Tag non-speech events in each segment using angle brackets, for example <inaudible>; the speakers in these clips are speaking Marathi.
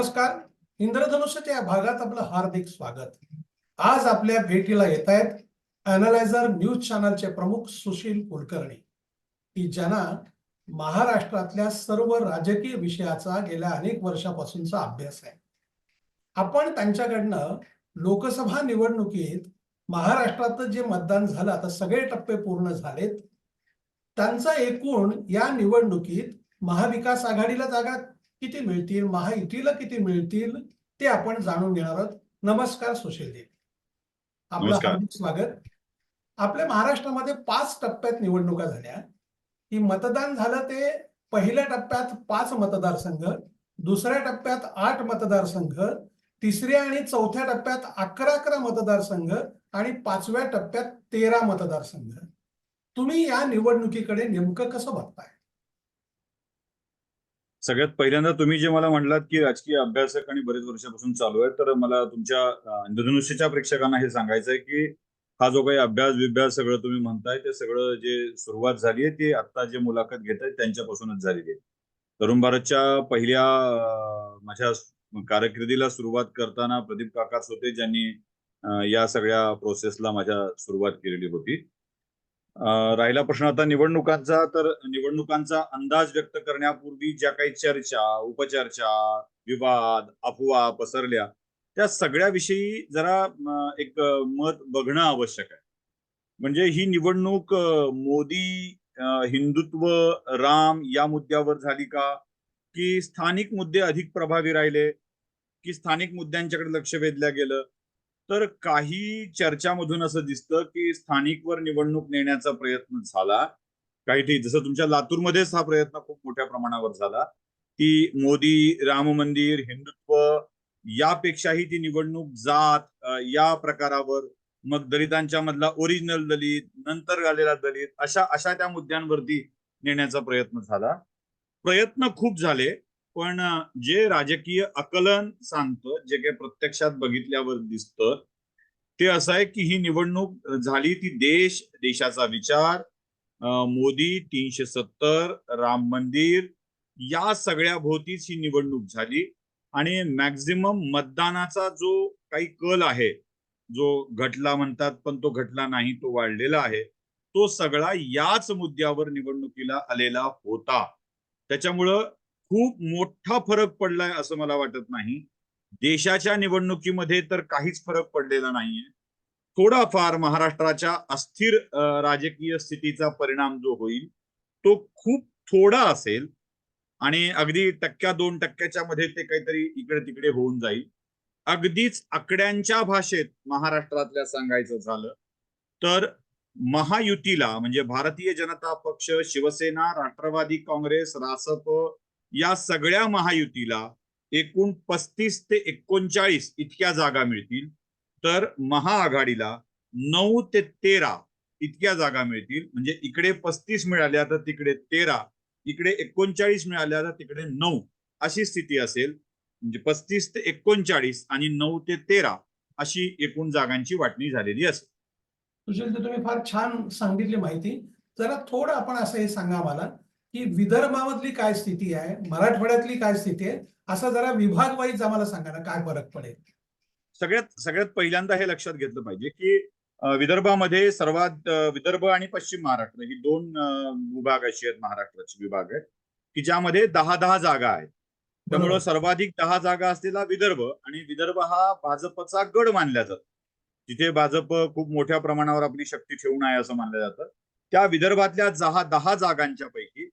नमस्कार. इंद्रधनुष्याच्या या भागात आपलं हार्दिक स्वागत. आज आपल्या भेटीला येत आहेत अनालायझर न्यूज चॅनलचे प्रमुख सुशील कुलकर्णी की ज्यांना महाराष्ट्रातल्या सर्व राजकीय विषयाचा गेल्या अनेक वर्षापासूनचा अभ्यास आहे. आपण त्यांच्याकडनं लोकसभा निवडणुकीत महाराष्ट्रात जे मतदान झालं आता सगळे टप्पे पूर्ण झालेत. त्यांचा एकूण या निवडणुकीत महाविकास आघाडीला जागा किती मिळतील महायुतीला किती मिळतील ते आपण जाणून घेणार आहोत. नमस्कार सुशील देव आपलं. हार्दिक स्वागत. आपल्या महाराष्ट्रामध्ये पाच टप्प्यात निवडणुका झाल्या. की मतदान झालं ते पहिल्या टप्प्यात पाच मतदारसंघ दुसऱ्या टप्प्यात आठ मतदारसंघ तिसऱ्या आणि चौथ्या टप्प्यात अकरा अकरा मतदारसंघ आणि पाचव्या टप्प्यात तेरा मतदारसंघ. तुम्ही या निवडणुकीकडे नेमकं कसं बघताय? सगळ्यात पहिल्यांदा तुम्ही जे मला म्हणलात की राजकीय अभ्यासक आणि बरेच वर्षापासून चालू आहे तर मला तुमच्या अं, इंद्रधनुष्याच्या प्रेक्षकांना हे सांगायचं आहे की हा जो काही अभ्यास विभ्यास सगळं तुम्ही म्हणताय ते सगळं जे सुरुवात झाली आहे ते आता जे मुलाखत घेत आहेत त्यांच्यापासूनच झालेली आहे. तरुण भारतच्या पहिल्या माझ्या कारकिर्दीला सुरुवात करताना प्रदीप काकास होते ज्यांनी या सगळ्या प्रोसेसला माझ्या सुरुवात केलेली होती. राहिला प्रश्न आता निवडणुकांचा तर निवडणुकांचा अंदाज व्यक्त करण्यापूर्वी ज्या काही चर्चा उपचर्चा विवाद अफवा पसरल्या त्या सगळ्याविषयी जरा एक मत बघणं आवश्यक आहे. म्हणजे ही निवडणूक मोदी हिंदुत्व राम या मुद्द्यावर झाली का? की स्थानिक मुद्दे अधिक प्रभावी राहिले? की स्थानिक मुद्द्यांच्याकडे लक्ष वेधलं गेलं? तर काही चर्चामधून असं दिसतं की स्थानिकवर निवडणूक नेण्याचा प्रयत्न झाला. काही ठीक जसं तुमच्या लातूरमध्येच हा प्रयत्न खूप मोठ्या प्रमाणावर झाला की मोदी राम मंदिर हिंदुत्व यापेक्षाही ती निवडणूक जात या प्रकारावर मग दलितांच्या मधला ओरिजिनल दलित नंतर आलेला दलित अशा अशा त्या मुद्द्यांवरती नेण्याचा प्रयत्न झाला. प्रयत्न खूप झाले पण जे राजकीय आकलन सांगतं जे काही प्रत्यक्षात बघितल्यावर दिसतं ते असं आहे की ही निवडणूक झाली ती देश देशाचा विचार मोदी तीनशे सत्तर राम मंदिर या सगळ्या भोवतीच ही निवडणूक झाली. आणि मॅक्झिमम मतदानाचा जो काही कल आहे जो घटला म्हणतात पण तो घटला नाही तो वाढलेला आहे तो सगळा याच मुद्द्यावर निवडणुकीला आलेला होता. त्याच्यामुळं खूप मोठा फरक पडलाय असं मला वाटत नाही. देशाच्या निवडणुकीमध्ये तर काहीच फरक पडलेला नाहीये. थोडाफार महाराष्ट्राच्या अस्थिर राजकीय स्थितीचा परिणाम जो होईल तो खूप थोडा असेल आणि अगदी टक्क्या दोन टक्क्याच्या मध्ये ते काहीतरी इकडे तिकडे होऊन जाईल. अगदीच आकड्यांच्या भाषेत महाराष्ट्रातल्या सांगायचं झालं तर महायुतीला म्हणजे भारतीय जनता पक्ष शिवसेना राष्ट्रवादी काँग्रेस रासप या सगळ्या महायुतीला एकूण पस्तीस ते एकोणचाळीस इतक्या जागा मिळतील. तर महाआघाडीला नऊ ते तेरा इतक्या जागा मिळतील. म्हणजे इकडे पस्तीस मिळाल्या तर तिकडे तेरा इकडे एकोणचाळीस मिळाल्या तर तिकडे नऊ अशी स्थिती असेल. म्हणजे पस्तीस ते एकोणचाळीस आणि नऊ ते तेरा अशी एकूण जागांची वाटणी झालेली असेल. सुशील तुम्ही फार छान सांगितली माहिती. जरा थोडं आपण असं हे सांगा मला की विदर्भामधली काय स्थिती आहे मराठवाड्यातली काय स्थिती आहे असं जरा विभाग वाईज आम्हाला सांगा ना काय फरक पडेल? सगळ्यात सगळ्यात पहिल्यांदा हे लक्षात घेतलं पाहिजे की विदर्भामध्ये सर्वात विदर्भ आणि पश्चिम महाराष्ट्र ही दोन विभाग अशी आहेत महाराष्ट्राचे विभाग आहेत की ज्यामध्ये दहा दहा जागा आहेत. त्यामुळं. सर्वाधिक दहा जागा असलेला विदर्भ आणि विदर्भ हा भाजपचा गड मानला जातो. तिथे भाजप खूप मोठ्या प्रमाणावर आपली शक्ती ठेवून आहे असं मानलं जातं. त्या विदर्भातल्या दहा दहा जागांच्या पैकी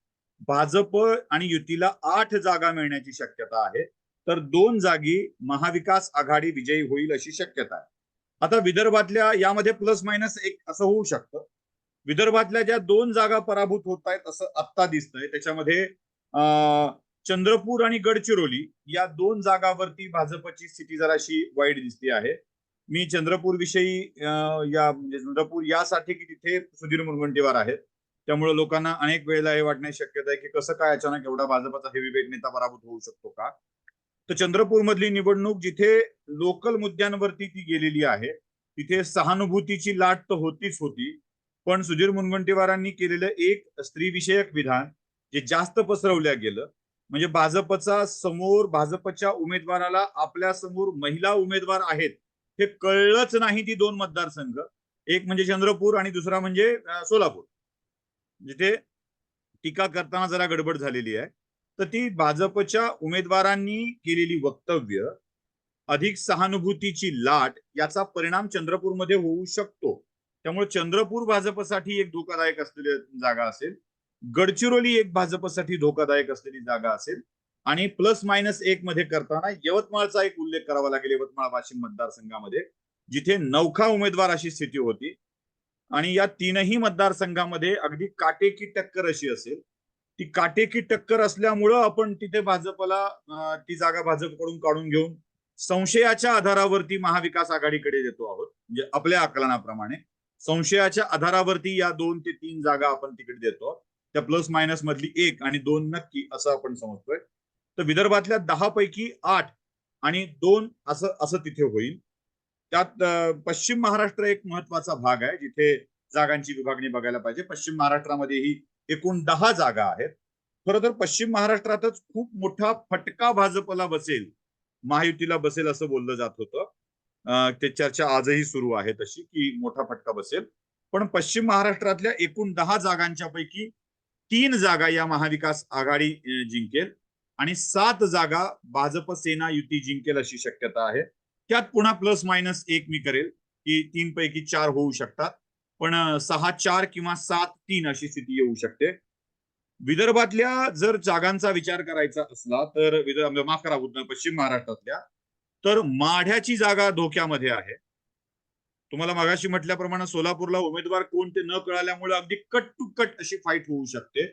भाजप आणि युतीला आठ जागा मिळण्याची शक्यता आहे तर दोन जागी महाविकास आघाडी विजयी होईल अशी शक्यता आहे. आता विदर्भातल्या यामध्ये प्लस मायनस एक असं होऊ शकतं. विदर्भातल्या ज्या दोन जागा पराभूत होत आहेत असं आत्ता दिसतंय त्याच्यामध्ये चंद्रपूर आणि गडचिरोली या दोन जागावरती भाजपची स्थिती जराशी वाईट दिसते आहे. मी चंद्रपूर विषयी या म्हणजे चंद्रपूर यासाठी की तिथे सुधीर मुनगंटीवार आहेत. त्यामुळे लोकांना अनेक वेळेला हे वाटण्याची शक्यता आहे की कसं काय अचानक एवढा भाजपचा हेवी विवेक नेता पराभूत होऊ शकतो का? तर चंद्रपूर मधली निवडणूक जिथे लोकल मुद्द्यांवरती ती गेलेली आहे तिथे सहानुभूतीची लाट तर होतीच होती पण सुधीर मुनगंटीवारांनी केलेलं एक स्त्री विषयक विधान जे जास्त पसरवल्या गेलं म्हणजे भाजपचा समोर भाजपच्या उमेदवाराला आपल्यासमोर महिला उमेदवार आहेत हे कळलंच नाही ती दोन मतदारसंघ. एक म्हणजे चंद्रपूर आणि दुसरा म्हणजे सोलापूर. जिथे टीका करताना जरा गडबड झालेली आहे तर ती भाजपच्या उमेदवारांनी केलेली वक्तव्य अधिक सहानुभूतीची लाट याचा परिणाम चंद्रपूरमध्ये होऊ शकतो. त्यामुळे चंद्रपूर भाजपसाठी एक धोकादायक असलेली जागा असेल गडचिरोली एक भाजपसाठी धोकादायक असलेली जागा असेल आणि प्लस मायनस एक मध्ये करताना यवतमाळचा एक उल्लेख करावा लागेल यवतमाळ वाशिम मतदारसंघामध्ये जिथे नौखा उमेदवार अशी स्थिती होती आणि या तीनही मतदारसंघामध्ये अगदी काटेकी टक्कर अशी असेल. ती काटेकी टक्कर असल्यामुळं आपण तिथे भाजपला ती जागा भाजपकडून काढून घेऊन संशयाच्या आधारावरती महाविकास आघाडीकडे देतो आहोत. म्हणजे आपल्या आकलनाप्रमाणे संशयाच्या आधारावरती या दोन ते तीन जागा आपण तिकडे देतो त्या प्लस मायनस मधली एक आणि दोन नक्की असं आपण समजतोय. तर विदर्भातल्या दहा पैकी आठ आणि दोन असं असं तिथे होईल. त्यात पश्चिम महाराष्ट्र एक महत्त्वाचा भाग आहे जिथे जागांची विभागणी बघायला पाहिजे. पश्चिम महाराष्ट्रामध्ये ही एकूण दहा जागा आहेत. खरं तर पश्चिम महाराष्ट्रातच खूप मोठा फटका भाजपला बसेल महायुतीला बसेल असं बोललं जात होतं. ते चर्चा आजही सुरू आहे तशी की मोठा फटका बसेल. पण पश्चिम महाराष्ट्रातल्या एकूण दहा जागांच्या पैकी तीन जागा या महाविकास आघाडी जिंकेल. आणि सात जागा भाजप सेना युती जिंकेल अशी शक्यता आहे. त्यात पुन्हा प्लस मायनस एक मी करेल की तीन पैकी चार होऊ शकतात. पण सहा चार किंवा सात तीन अशी स्थिती येऊ शकते. विदर्भातल्या जर जागांचा विचार करायचा असला तर विदर्भ माफ करा पश्चिम महाराष्ट्रातल्या तर माढ्याची जागा धोक्यामध्ये आहे. तुम्हाला मागाशी म्हटल्याप्रमाणे सोलापूरला उमेदवार कोण ते न कळाल्यामुळे अगदी कट टू कट अशी फाईट होऊ शकते.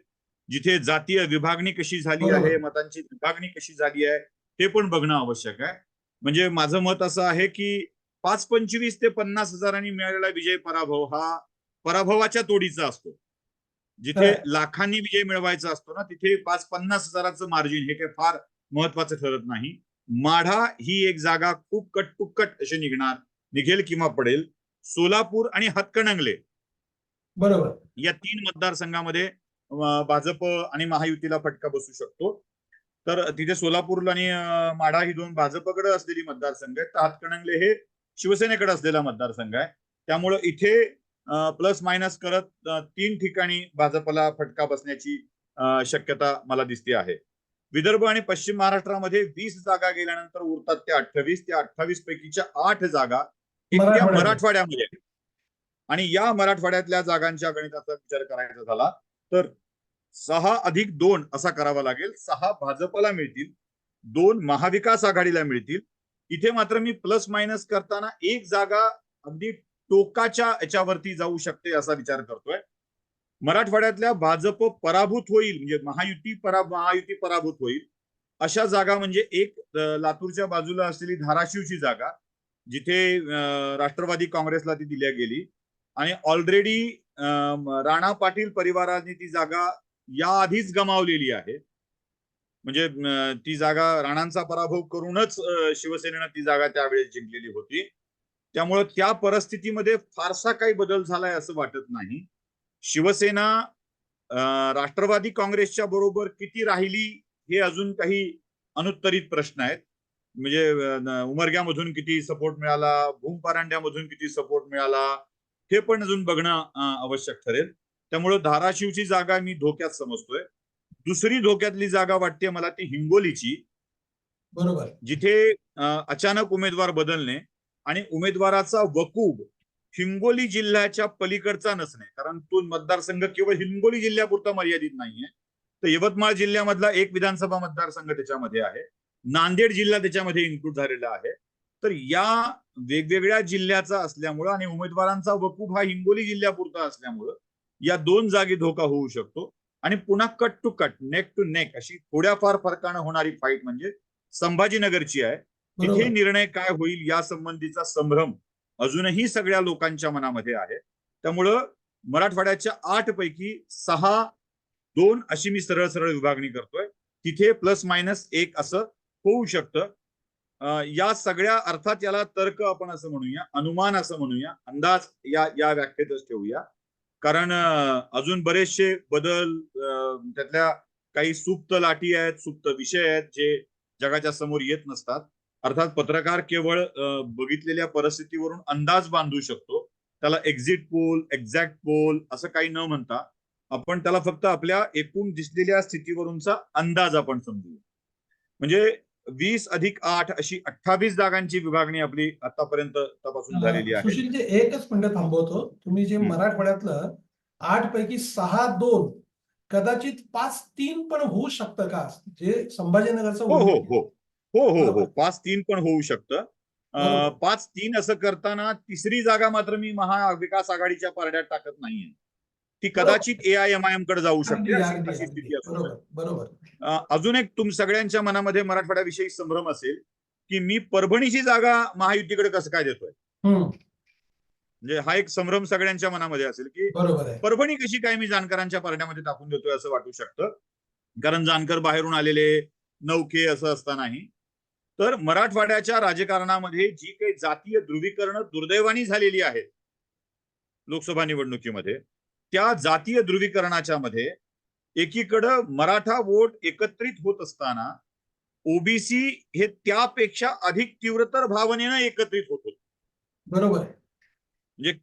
जिथे जातीय विभागणी कशी झाली. आहे मतांची विभागणी कशी झाली आहे हे पण बघणं आवश्यक आहे. म्हणजे माझं मत असं आहे की पाच पंचवीस ते पन्नास हजारांनी मिळालेला विजय पराभव हा पराभवाच्या तोडीचा असतो. जिथे. लाखांनी विजय मिळवायचा असतो ना तिथे पाच पन्नास हजाराचं मार्जिन हे काही फार महत्वाचं ठरत नाही. माढा ही एक जागा खूप कट टू कट अशी निघणार निघेल किंवा पडेल. सोलापूर आणि हातकणंगले बरोबर. या तीन मतदारसंघामध्ये भाजप आणि महायुतीला फटका बसू शकतो. तर तिथे सोलापूर आणि माढा ही दोन भाजपकडे असलेली मतदारसंघ आहेत तर हातकणंगले हे शिवसेनेकडे असलेला मतदारसंघ आहे त्यामुळं इथे प्लस मायनस करत तीन ठिकाणी भाजपला फटका बसण्याची शक्यता मला दिसते आहे विदर्भ आणि पश्चिम महाराष्ट्रामध्ये वीस जागा गेल्यानंतर उरतात त्या अठ्ठावीस त्या अठ्ठावीस पैकीच्या आठ जागा मराठवाड्यात. मराठवाड्यामध्ये. आणि या मराठवाड्यातल्या जागांच्या गणिताचा विचार करायचा झाला तर सहा अधिक दोन असा करावा लागेल. सहा भाजपला मिळतील. दोन महाविकास आघाडीला मिळतील. इथे मात्र मी प्लस मायनस करताना एक जागा अगदी टोकाच्या याच्यावरती जाऊ शकते असा विचार करतोय. मराठवाड्यातल्या भाजप पराभूत होईल म्हणजे महायुती परा महायुती पराभूत होईल अशा जागा म्हणजे एक लातूरच्या बाजूला असलेली धाराशिवची जागा जिथे राष्ट्रवादी काँग्रेसला ती दिल्या गेली. आणि ऑलरेडी राणा पाटील परिवाराने ती जागा या आधीच गमावलेली आहे. म्हणजे ती जागा राणांचा पराभव करूनच शिवसेनेनं ती जागा त्यावेळेस जिंकलेली होती. त्यामुळं त्या परिस्थितीमध्ये फारसा काही बदल झालाय असं वाटत नाही. शिवसेना राष्ट्रवादी काँग्रेसच्या बरोबर किती राहिली हे अजून काही अनुत्तरित प्रश्न आहेत. म्हणजे उमरग्यामधून किती सपोर्ट मिळाला भूम परांड्यामधून किती सपोर्ट मिळाला हे पण अजून बघणं आवश्यक ठरेल. त्यामुळं धाराशिवची जागा मी धोक्यात समजतोय. दुसरी धोक्यातली जागा वाटते मला ती हिंगोलीची. बरोबर. जिथे अचानक उमेदवार बदलणे आणि उमेदवाराचा वकूब हिंगोली जिल्ह्याच्या पलीकडचा नसणे. कारण तो मतदारसंघ केवळ हिंगोली जिल्ह्यापुरता मर्यादित नाहीये. तर यवतमाळ जिल्ह्यामधला एक विधानसभा मतदारसंघ त्याच्यामध्ये आहे. नांदेड जिल्हा त्याच्यामध्ये इन्क्लूड झालेला आहे. तर या वेगवेगळ्या जिल्ह्याचा असल्यामुळं आणि उमेदवारांचा वकूब हा हिंगोली जिल्ह्यापुरता असल्यामुळं या दोन जागी धोका होऊ शकतो. आणि पुन्हा cut to cut neck to neck अशी थोड्याफार फरकानं होणारी फाईट म्हणजे संभाजीनगरची आहे. तिथे निर्णय काय होईल या संबंधीचा संभ्रम अजूनही सगळ्या लोकांच्या मनामध्ये आहे. त्यामुळं मराठवाड्याच्या आठ पैकी सहा दोन अशी मी सरळ सरळ विभागणी करतोय. तिथे प्लस मायनस एक असं होऊ शकतं. या सगळ्या अर्थात याला तर्क आपण असं म्हणूया अनुमान असं म्हणूया अंदाज या या व्याख्येतच ठेवूया. कारण अजून बरेचसे बदल त्यातल्या काही सुप्त लाटी आहेत सुप्त विषय आहेत जे जगाच्या समोर येत नसतात. अर्थात पत्रकार केवळ बघितलेल्या परिस्थितीवरून अंदाज बांधू शकतो. त्याला एक्झिट पोल एक्झॅक्ट पोल असं काही न म्हणता आपण त्याला फक्त आपल्या एकूण दिसलेल्या स्थितीवरूनचा अंदाज आपण समजू म्हणजे वीस अधिक आठ अशी अठ्ठावीस जागांची विभागणी आपली आतापर्यंत तपासून झालेली आहे सुशीलजी एकच मिनिट थांबवतो तुम्ही जे. मराठवाड्यातलं आठ पैकी सहा दोन कदाचित पाच तीन पण होऊ शकतं का जे संभाजीनगरचं हो हो. हो हो हो हो. पाच तीन पण होऊ शकतं. पाच तीन असं करताना तिसरी जागा मात्र मी महाविकास आघाडीच्या पारड्यात टाकत नाहीये ती कदाचित ए आय एम आय एमकडे जाऊ शकते. बरोबर अजून एक तुम सगळ्यांच्या मनामध्ये मराठवाड्याविषयी संभ्रम असेल की मी परभणीची जागा महायुतीकडे कसं काय देतोय? म्हणजे हा एक संभ्रम सगळ्यांच्या मनामध्ये असेल की परभणी कशी काय मी जानकरांच्या पारड्यामध्ये टाकून देतोय असं वाटू शकतं? कारण जानकर बाहेरून आलेले नौके असं असता नाही तर मराठवाड्याच्या राजकारणामध्ये जी काही जातीय ध्रुवीकरण दुर्दैवानी झालेली आहेत लोकसभा निवडणुकीमध्ये त्या जातीय ध्रुवीकरणाच्या मध्ये एकीकडं मराठा वोट एकत्रित होत असताना ओबीसी हे त्यापेक्षा अधिक तीव्रतर भावनेनं एकत्रित होत होते. बरोबर. म्हणजे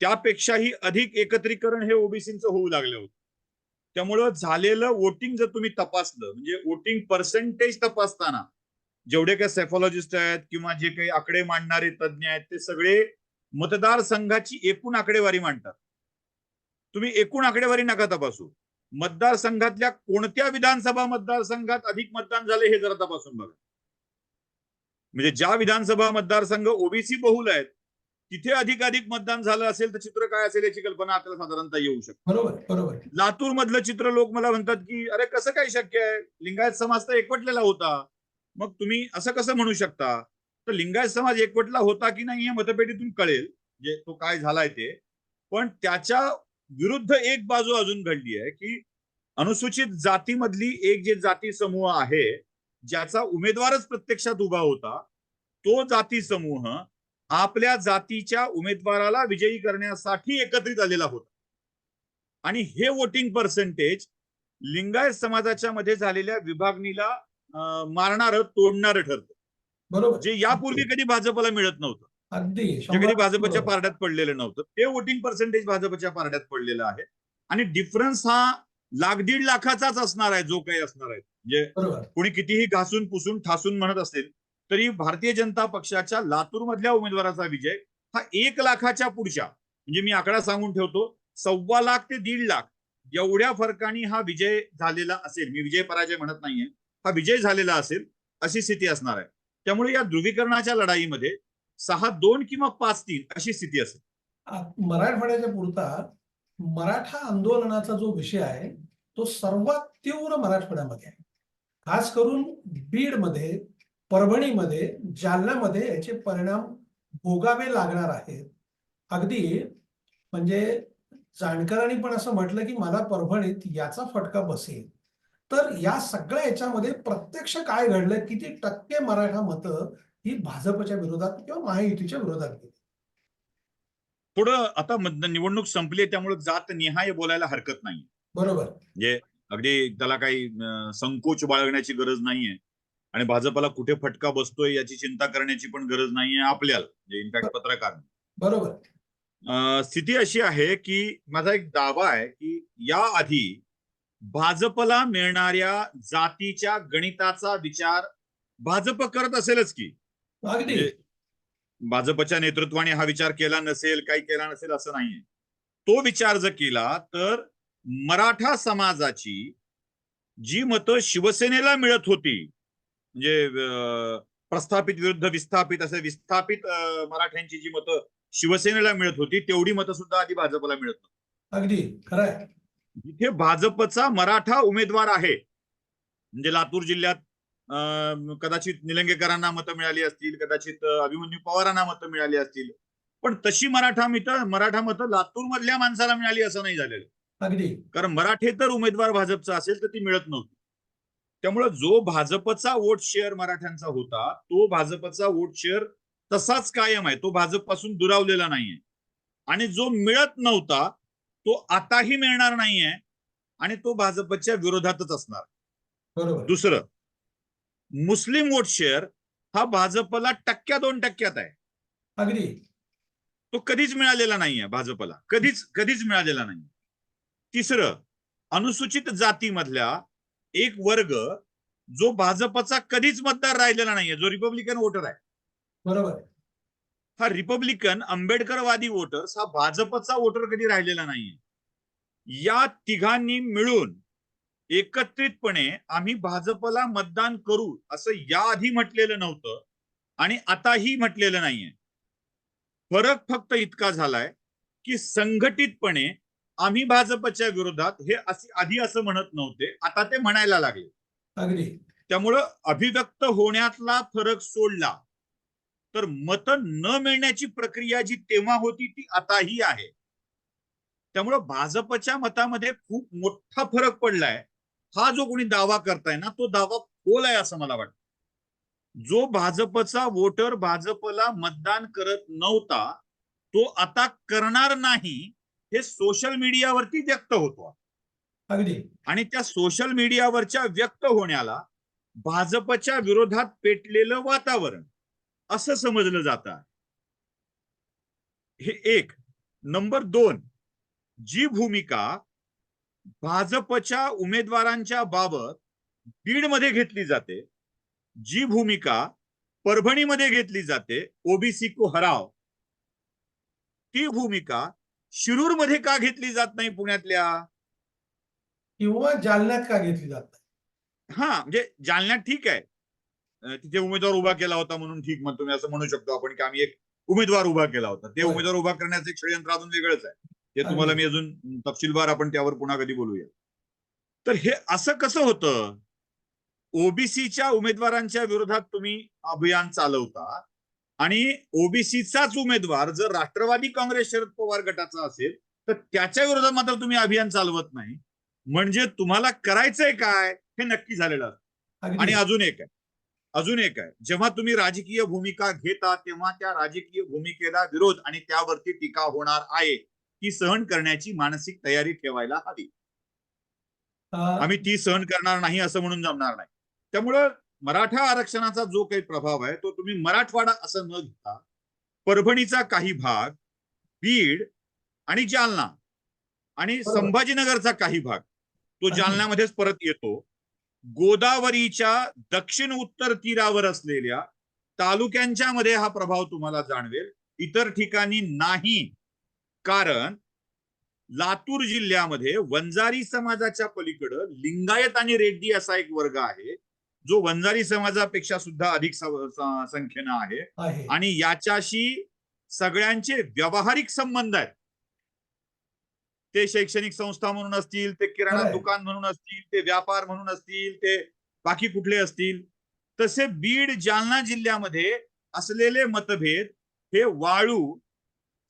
त्यापेक्षाही अधिक एकत्रीकरण हे ओबीसीचं होऊ लागलं होतं. त्यामुळं झालेलं वोटिंग जर तुम्ही तपासलं म्हणजे वोटिंग पर्सेंटेज तपासताना जेवढे काही सेफॉलॉजिस्ट आहेत किंवा जे काही आकडे मांडणारे तज्ज्ञ आहेत ते सगळे मतदारसंघाची एकूण आकडेवारी मांडतात. तुम्ही एकूण आकडेवारी नका तपासू. मतदारसंघातल्या कोणत्या विधानसभा मतदारसंघात अधिक मतदान झाले हे जरा तपासून बघा. म्हणजे ज्या विधानसभा मतदारसंघ ओबीसी बहुल आहेत तिथे अधिक अधिक मतदान झालं असेल तर चित्र काय असेल याची कल्पना आपल्याला साधारणतः येऊ शकते. बरोबर बरोबर. लातूर मधलं चित्र लोक मला म्हणतात की अरे कसं काय शक्य आहे? लिंगायत समाज तर एकवटलेला होता. मग तुम्ही असं कसं म्हणू शकता? तर लिंगायत समाज एकवटला होता की नाही हे मतपेटीतून कळेल जे तो काय झालाय ते. पण त्याच्या विरुद्ध एक बाजू अजून घडली आहे की अनुसूचित जातीमधली एक जे जाती समूह आहे ज्याचा उमेदवारच प्रत्यक्षात उभा होता तो जाती समूह आपल्या जातीच्या उमेदवाराला विजयी करण्यासाठी एकत्रित आलेला होता. आणि हे वोटिंग पर्सेंटेज लिंगायत समाजाच्या मध्ये झालेल्या विभागणीला मारणारं तोडणारं ठरतं. बरोबर. जे यापूर्वी कधी भाजपला मिळत नव्हतं. अगदी. कधी भाजपच्या. पारड्यात पडलेलं नव्हतं. ते वोटिंग पर्सेंटेज भाजपच्या पारड्यात पडलेलं आहे. आणि डिफरन्स हा लाख दीड लाखाचाच असणार आहे जो काही असणार आहे. म्हणजे कोणी कितीही घासून पुसून ठासून म्हणत असेल तरी भारतीय जनता पक्षाच्या लातूर मधल्या उमेदवाराचा विजय हा एक लाखाच्या पुढच्या. म्हणजे मी आकडा सांगून ठेवतो सव्वा लाख ते दीड लाख एवढ्या फरकाने हा विजय झालेला असेल. मी विजय पराजय म्हणत नाहीये. हा विजय झालेला असेल अशी स्थिती असणार आहे. त्यामुळे या ध्रुवीकरणाच्या लढाईमध्ये सहा दोन किंवा पाच तीन अशी स्थिती असेल. मराठवाड्याच्या पुरता मराठा आंदोलनाचा जो विषय आहे तो सर्वात तीव्र मराठवाड्यामध्ये आहे. खास करून बीडमध्ये परभणीमध्ये जालन्यामध्ये याचे परिणाम भोगावे लागणार आहेत. अगदी म्हणजे जाणकारांनी पण असं म्हटलं की मला परभणीत याचा फटका बसेल. तर या सगळ्या याच्यामध्ये प्रत्यक्ष काय घडलं? किती टक्के मराठा मतं ही भाजपच्या विरोधात किंवा महायुतीच्या विरोधात गेली. थोडं आता निवडणूक संपली त्यामुळे जात निहाय बोलायला हरकत नाही बरोबर. म्हणजे अगदी त्याला काही संकोच बाळगण्याची गरज नाहीये. आणि भाजपला कुठे फटका बसतोय याची चिंता करण्याची पण गरज नाहीये आपल्याला इनफॅक्ट पत्रकार. बरोबर. स्थिती अशी आहे की माझा एक दावा आहे की या आधी भाजपला मिळणाऱ्या जातीच्या गणिताचा विचार भाजप करत असेलच की. अगदी. म्हणजे भाजपच्या नेतृत्वाने हा विचार केला नसेल काही केला नसेल असं नाहीये. तो विचार जर केला तर मराठा समाजाची जी मतं शिवसेनेला मिळत होती म्हणजे प्रस्थापित विरुद्ध विस्थापित असे विस्थापित मराठ्यांची जी मतं शिवसेनेला मिळत होती तेवढी मतं सुद्धा आधी भाजपला मिळत अगदी. खरंय. जिथे भाजपचा मराठा उमेदवार आहे म्हणजे लातूर जिल्ह्यात कदाचित निलंगेकरांना मतं मिळाली असतील कदाचित अभिमन्यू पवारांना मतं मिळाली असतील. पण तशी मराठा मितं मराठा मतं लातूर मधल्या माणसाला मिळाली असं नाही झालेलं. अगदी. कारण मराठे तर उमेदवार भाजपचा असेल तर ती मिळत नव्हती. त्यामुळं जो भाजपचा वोट शेअर मराठ्यांचा होता तो भाजपचा वोट शेअर तसाच कायम आहे. तो भाजपपासून दुरावलेला नाहीये. आणि जो मिळत नव्हता तो आताही मिळणार नाहीये आणि तो भाजपच्या विरोधातच असणार. बरोबर. दुसरं मुस्लिम वोट शेअर हा भाजपला टक्क्या दोन टक्क्यात आहे. अगदी. तो कधीच मिळालेला नाहीये भाजपला. कधीच कधीच मिळालेला नाही तिसरं अनुसूचित जातीमधल्या एक वर्ग जो भाजपचा कधीच मतदार राहिलेला नाहीये जो रिपब्लिकन वोटर आहे. बरोबर. हा रिपब्लिकन आंबेडकरवादी वोटर्स हा भाजपचा वोटर कधी राहिलेला नाहीये. या तिघांनी मिळून एकत्रितपणे आम्ही भाजपला मतदान करू असं याआधी म्हटलेलं नव्हतं आणि आताही म्हटलेलं नाहीये. फरक फक्त इतका झालाय की संघटितपणे आम्ही भाजपच्या विरोधात हे असे आधी असं म्हणत नव्हते आता ते म्हणायला लागले. अगदी. त्यामुळं अभिव्यक्त होण्यातला फरक सोडला. तर मत न मिळण्याची प्रक्रिया जी तेव्हा होती ती आताही आहे. त्यामुळं भाजपच्या मतामध्ये खूप मोठा फरक पडलाय. हा जो कोणी दावा करताय ना तो दावा खोल आहे असं मला वाटतं. जो भाजपचा वोटर भाजपला मतदान करत नव्हता तो आता करणार नाही हे सोशल मीडियावरती व्यक्त होतो. अगदी. आणि त्या सोशल मीडियावरच्या व्यक्त होण्याला भाजपच्या विरोधात पेटलेलं वातावरण असं समजलं जात. हे एक. नंबर दोन. जी भूमिका भाजपच्या उमेदवारांच्या बाबत बीडमध्ये घेतली जाते जी भूमिका परभणीमध्ये घेतली जाते ओबीसी को हराव. ती भूमिका शिरूरमध्ये का घेतली जात नाही पुण्यातल्या? किंवा जालन्यात का घेतली जात नाही? हा म्हणजे जालन्यात ठीक आहे. तिथे उमेदवार उभा केला होता म्हणून ठीक मग तुम्ही असं म्हणू शकतो आपण की आम्ही एक उमेदवार उभा केला होता. ते. उमेदवार उभा करण्याचं एक षडयंत्र अजून वेगळंच आहे. ते तुम्हाला मी अजून तपशीलवार आपण त्यावर पुन्हा कधी बोलूया. तर हे असं कसं होतं? ओबीसीच्या उमेदवारांच्या विरोधात तुम्ही अभियान चालवता आणि ओबीसीचाच उमेदवार जर राष्ट्रवादी काँग्रेस शरद पवार गटाचा असेल तर त्याच्या विरोधात मात्र तुम्ही अभियान चालवत नाही. म्हणजे तुम्हाला करायचंय काय हे नक्की झालेलं असतं. आणि अजून एक आहे. अजून एक आहे. जेव्हा तुम्ही राजकीय भूमिका घेता तेव्हा त्या राजकीय भूमिकेला विरोध आणि त्यावरती टीका होणार आहे. ती सहन करण्याची मानसिक तयारी ठेवायला हवी. आम्ही ती सहन करणार नाही असं म्हणून जमणार नाही. त्यामुळं मराठा आरक्षणाचा जो काही प्रभाव आहे तो तुम्ही मराठवाडा असं न घेता परभणीचा काही भाग बीड आणि जालना आणि. संभाजीनगरचा काही भाग तो. जालन्यामध्येच परत येतो. गोदावरीच्या दक्षिण उत्तर तीरावर असलेल्या तालुक्यांच्या मध्ये हा प्रभाव तुम्हाला जाणवेल. इतर ठिकाणी नाही. कारण लातूर जिल्ह्यामध्ये वंजारी समाजाच्या पलीकडं लिंगायत आणि रेड्डी असा एक वर्ग आहे जो वंजारी समाजापेक्षा सुद्धा अधिक संख्येनं आहे. आणि याच्याशी सगळ्यांचे व्यावहारिक संबंध आहेत. ते शैक्षणिक संस्था म्हणून असतील ते किराणा. दुकान म्हणून असतील ते व्यापार म्हणून असतील ते बाकी कुठले असतील तसे बीड जालना जिल्ह्यामध्ये असलेले मतभेद हे वाळू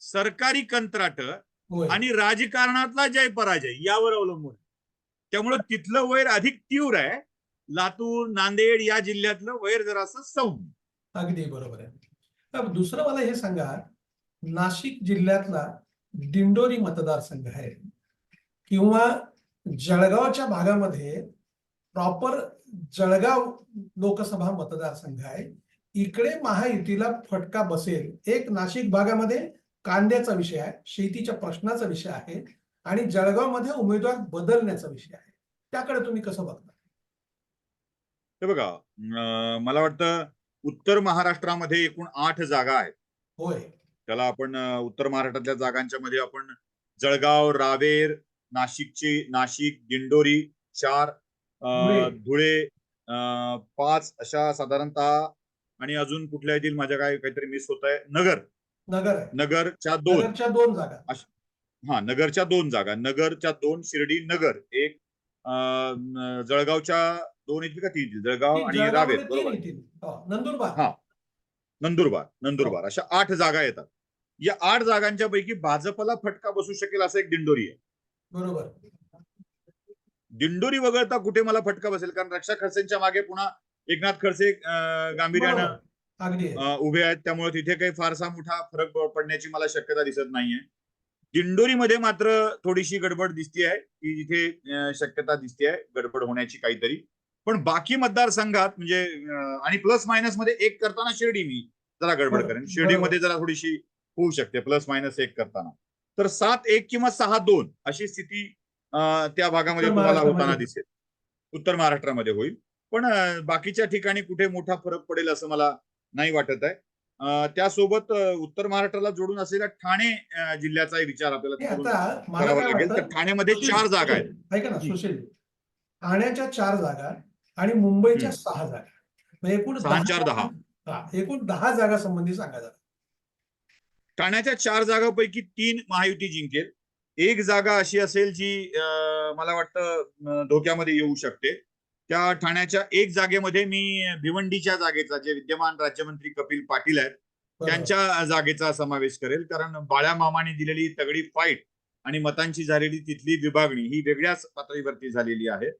सरकारी कंत्राट आणि राजकारणातला जय पराजय यावर अवलंबून. त्यामुळं तिथलं वैर अधिक तीव्र आहे. लातूर नांदेड या जिल्ह्यातलं वैर जरासं सौम्य अगदी बरोबर आहे. अब दुसरं मला हे सांगा नाशिक जिल्ह्यातला दिंडोरी मतदारसंघ आहे किंवा जळगावच्या भागामध्ये प्रॉपर जळगाव लोकसभा मतदारसंघ आहे. इकडे महायुतीला फटका बसेल एक नाशिक भागामध्ये कांद्याचा विषय आहे शेतीच्या प्रश्नाचा विषय आहे आणि जळगावमध्ये उमेदवार बदलण्याचा विषय आहे. त्याकडे तुम्ही कसं बघता? हे बघा मला वाटतं उत्तर महाराष्ट्रामध्ये एकूण आठ जागा आहेत. होय. त्याला आपण उत्तर महाराष्ट्रातल्या जागांच्या मध्ये आपण जळगाव रावेर नाशिकची नाशिक दिंडोरी चार धुळे. पाच अशा साधारणतः आणि अजून कुठल्या येतील माझ्या काय काहीतरी मिस होत आहे नगर. नगर आहे. नगरच्या दोन. नगरच्या दोन जागा. हा नगरच्या दोन जागा. नगरच्या दोन शिर्डी नगर. एक अं, जळगावच्या दोन येतील का तीन जळगाव आणि रावेर. तीन बरोबर येतील. हो, नंदुरबार. हा. नंदुरबार नंदुरबार. अशा आठ जागा येतात. या आठ जागांच्या पैकी भाजपला फटका बसू शकेल असं एक दिंडोरी आहे. बरोबर. दिंडोरी वगळता कुठे मला फटका बसेल? कारण रक्षा खडसेंच्या मागे पुन्हा एकनाथ खडसे अं, गांभीर्यानं बरोबर. अगदी. उभे आहेत त्यामुळे तिथे काही फारसा मोठा फरक पडण्याची मला शक्यता दिसत नाहीये. दिंडोरीमध्ये मात्र थोडीशी गडबड दिसते आहे की जिथे शक्यता दिसते आहे गडबड होण्याची काहीतरी. पण बाकी मतदारसंघात म्हणजे आणि प्लस मायनसमध्ये एक करताना शिर्डी मी जरा गडबड बरोबर, करेन. शिर्डीमध्ये जरा थोडीशी होऊ शकते प्लस मायनस एक करताना. तर सात एक किंवा सहा दोन अशी स्थिती त्या भागामध्ये तुम्हाला होताना. दिसेल. उत्तर महाराष्ट्रामध्ये होईल. पण बाकीच्या ठिकाणी कुठे मोठा फरक पडेल असं मला नाही वाटत आहे. त्यासोबत उत्तर महाराष्ट्राला जोडून असलेल्या ठाणे अं, जिल्ह्याचाही विचार आपल्याला करावा लागेल. तर ठाण्यामध्ये चार जागा आहेत. ऐका ना सुशील. ठाण्याच्या चार जागा आणि मुंबईच्या. सहा जागा. म्हणजे एकूण सहा चार दहा. एकूण दहा जागा संबंधी सांगा जरा ठाण्याच्या चार जागांपैकी तीन महायुती जिंकेल. एक जागा अशी असेल जी मला वाटतं धोक्यामध्ये येऊ शकते. त्या ठाण्याच्या एक जागेमध्ये मी भिवंडीच्या जागेचा जे विद्यमान राज्यमंत्री कपिल पाटील आहेत. त्यांच्या जागेचा समावेश करेल. कारण बाळ्या मामाने दिलेली तगडी फाईट आणि मतांची झालेली तिथली विभागणी ही वेगळ्याच पातळीवरती झालेली आहे.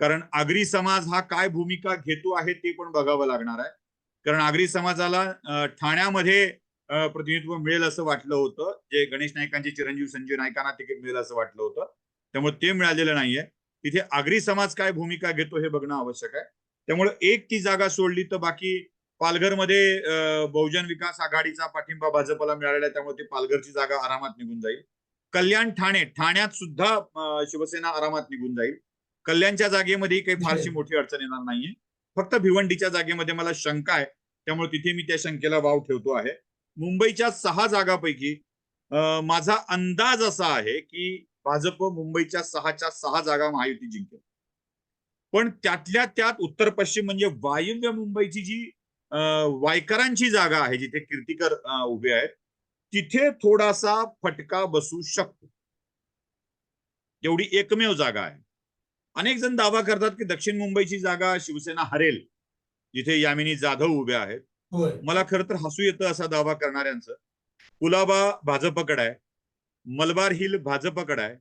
कारण आगरी समाज हा काय भूमिका घेतो आहे ते पण बघावं लागणार आहे. कारण आगरी समाजाला ठाण्यामध्ये प्रतिनिधित्व मिळेल असं वाटलं होतं. जे गणेश नाईकांचे चिरंजीव संजय नाईकांना तिकीट मिळेल असं वाटलं होतं. त्यामुळे ते मिळालेलं नाहीये. तिथे आगरी समाज काय भूमिका घेतो हे बघणं आवश्यक आहे. त्यामुळे एक ती जागा सोडली तर बाकी पालघरमध्ये बहुजन विकास आघाडीचा पाठिंबा भाजपला मिळालेला आहे त्यामुळे ती पालघरची जागा आरामात निघून जाईल. कल्याण ठाणे ठाण्यात सुद्धा शिवसेना आरामात निघून जाईल. कल्याणच्या जागेमध्ये काही फारशी. मोठी अडचण येणार नाहीये. फक्त भिवंडीच्या जागेमध्ये मला शंका आहे त्यामुळे तिथे मी त्या शंकेला वाव ठेवतो आहे. मुंबईच्या सहा जागापैकी माझा अंदाज असा आहे की भाजप मुंबईच्या सहाच्या सहा जागा महायुती जिंकेल. पण त्यातल्या त्यात उत्तर पश्चिम म्हणजे वायव्य मुंबईची जी वायकरांची जागा आहे जिथे कीर्तिकर उभे आहेत तिथे थोडासा फटका बसू शकतो. एवढी एकमेव जागा आहे. अनेक जण दावा करतात की दक्षिण मुंबईची जागा शिवसेना हरेल जिथे यामिनी जाधव उभे आहेत. मला खरं तर हसू येतं असा दावा करणाऱ्यांचं. कुलाबा भाजपकडे आहे. मलबार हिल भाजपकडे आहे.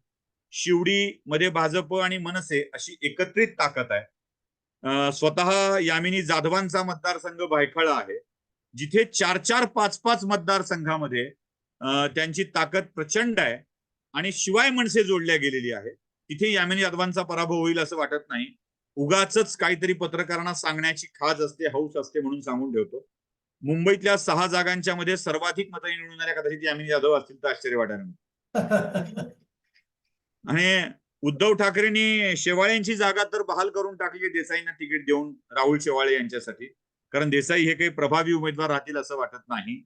शिवडी मध्ये भाजप आणि मनसे अशी एकत्रित ताकद आहे. स्वतः यामिनी जाधवांचा मतदारसंघ भायखळा आहे. जिथे चार चार पाच पाच मतदारसंघामध्ये त्यांची ताकद प्रचंड आहे आणि शिवाय मनसे जोडल्या गेलेली आहे तिथे यामिनी जाधवांचा पराभव होईल असं वाटत नाही. उगाच काहीतरी पत्रकारांना सांगण्याची खाज असते हौस असते म्हणून सांगून ठेवतो. मुंबईतल्या सहा जागांच्या मध्ये सर्वाधिक मतं निवडून कदाचित यामिनी जाधव असतील तर आश्चर्य वाटायला आणि उद्धव ठाकरेंनी शेवाळ्यांची जागा तर बहाल करून टाकली देसाईंना तिकीट देऊन राहुल शेवाळे यांच्यासाठी. कारण देसाई हे काही प्रभावी उमेदवार राहतील असं वाटत नाही.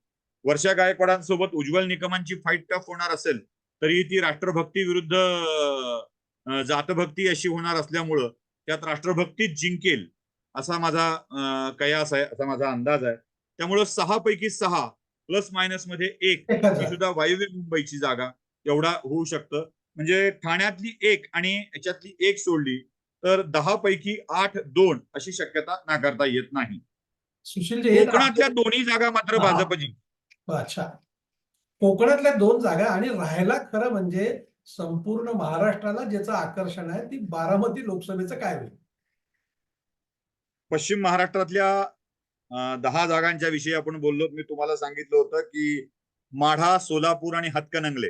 वर्षा गायकवाडांसोबत उज्ज्वल निकमांची फाईट टफ होणार असेल तरी ती राष्ट्रभक्ती विरुद्ध जातभक्ती अशी होणार असल्यामुळं त्यात राष्ट्रभक्तीच जिंकेल असा माझा कयास आहे असा माझा अंदाज आहे. त्यामुळं सहा पैकी सहा प्लस मायनसमध्ये एक. ही सुद्धा वायव्य मुंबईची जागा. एवढा होऊ शकतं. म्हणजे ठाण्यातली एक आणि याच्यातली एक सोडली तर दहा पैकी आठ दोन अशी शक्यता नाकारता येत नाही. सुशील कोकणातल्या दोन्ही जागा मात्र. भाजप जिंकतील अच्छा. कोकणातल्या दोन जागा आणि राहायला खरं म्हणजे संपूर्ण महाराष्ट्राला ज्याचं आकर्षण आहे ती बारामती लोकसभेचं काय होईल? पश्चिम महाराष्ट्रातल्या दहा जागांच्या विषयी आपण बोललो. मी तुम्हाला सांगितलं होतं की माढा सोलापूर आणि हातकणंगले.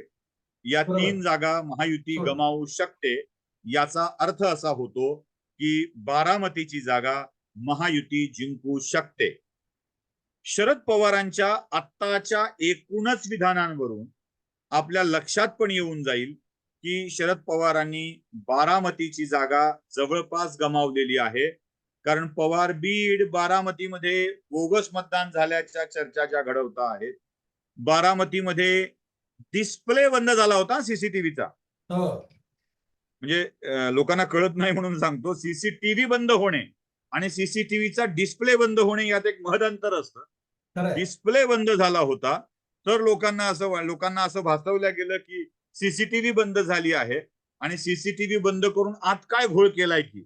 या. तीन जागा महायुती बरोबर. गमावू शकते याचा अर्थ असा होतो की बारामतीची जागा महायुती जिंकू शकते शरद पवारांच्या आत्ताच्या एकूणच विधानांवरून आपल्या लक्षात पण येऊन जाईल की शरद पवारांनी बारामतीची जागा जवळपास गमावलेली आहे कारण पवार बीड बारामतीमध्ये बोगस मतदान झाल्याच्या चर्चा ज्या घडवता आहेत बारामतीमध्ये डिस्प्ले बंद झाला होता सीसीटीव्हीचा हो. म्हणजे लोकांना कळत नाही म्हणून सांगतो सीसीटीव्ही बंद होणे आणि सीसीटीव्हीचा डिस्प्ले बंद होणे यात एक महद अंतर असतं. डिस्प्ले बंद झाला होता तर लोकांना असं लोकांना असं भासवलं गेलं की सीसीटीव्ही बंद झाली आहे आणि सीसीटीव्ही बंद करून आत काय घोळ केलाय की?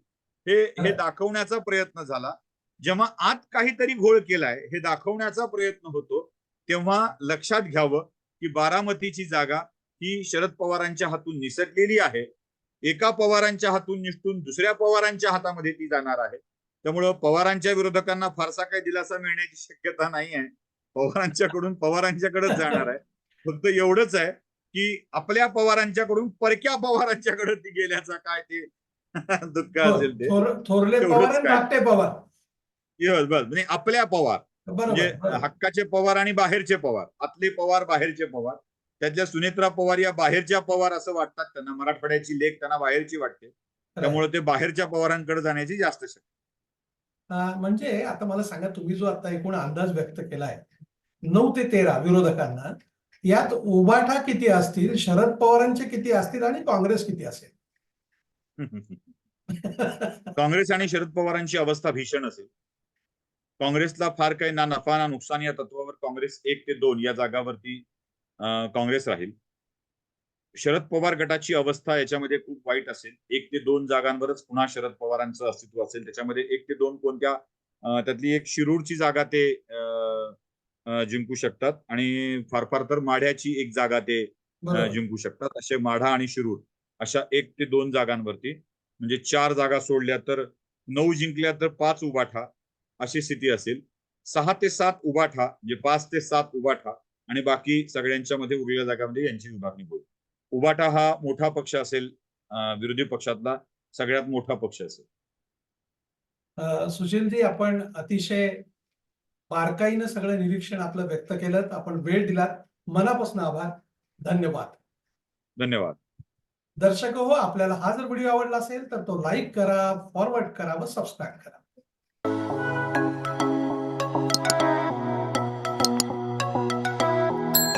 हे हे. दाखवण्याचा प्रयत्न झाला. जेव्हा आत काहीतरी घोळ केलाय हे दाखवण्याचा प्रयत्न होतो तेव्हा लक्षात घ्यावं की बारामतीची जागा ही शरद पवारांच्या हातून निसटलेली आहे. एका पवारांच्या हातून निसटून दुसऱ्या पवारांच्या हातामध्ये ती जाणार आहे. त्यामुळं पवारांच्या विरोधकांना फारसा काही दिलासा मिळण्याची शक्यता नाही आहे. पवारांच्याकडून पवारांच्याकडेच जाणार आहे. फक्त एवढंच आहे की आपल्या पवारांच्याकडून परक्या पवारांच्याकडे ती गेल्याचा काय ते <laughs> दुःख असेल ते. थोर- थोरले पवार म्हणजे आपल्या पवार. म्हणजे. हक्काचे पवार आणि बाहेरचे पवार. आतले पवार बाहेरचे पवार. त्यातल्या सुनेत्रा पवार या बाहेरच्या पवार असं वाटतात त्यांना. मराठवाड्याची लेख त्यांना बाहेरची वाटते. त्यामुळे ते बाहेरच्या पवारांकडे जाण्याची जास्त शक्यता म्हणजे आता मला सांगा तुम्ही जो आता एकूण अंदाज व्यक्त केलाय नऊ ते तेरा विरोधकांना यात उबाठा किती असतील शरद पवारांचे किती असतील आणि काँग्रेस किती असेल? <laughs> काँग्रेस आणि शरद पवारांची अवस्था भीषण असेल. काँग्रेसला फार काही ना नफा ना नुकसान या तत्वावर काँग्रेस एक ते दोन या जागावरती काँग्रेस राहील. शरद पवार गटाची अवस्था याच्यामध्ये खूप वाईट असेल. एक ते दोन जागांवरच पुन्हा शरद पवारांचं अस्तित्व असेल. त्याच्यामध्ये एक ते दोन कोणत्या त्यातली एक शिरूरची जागा ते जिंकू शकतात. आणि फार फार तर माढ्याची एक जागा ते जिंकू शकतात. असे माढा आणि शिरूर अशा एक ते दोन जागांवरती. म्हणजे चार जागा सोडल्या तर नऊ जिंकल्या तर पाच उबाठा अशी स्थिती असेल. सहा ते सात उबाठा म्हणजे पाच ते सात उबाठा आणि बाकी सगळ्यांच्या मध्ये उरलेल्या जागांमध्ये यांची विभागणी होईल. उबाठा हा मोठा पक्ष असेल विरोधी पक्षातला सगळ्यात मोठा पक्ष असेल. सुशीलजी आपण अतिशय बारकाईनं सगळं निरीक्षण आपलं व्यक्त केलं. आपण वेळ दिलात मनापासून आभार. धन्यवाद. धन्यवाद. दर्शक हो आपल्याला हा जर व्हिडिओ आवडला असेल तर तो लाईक करा फॉरवर्ड करा व सबस्क्राईब करा.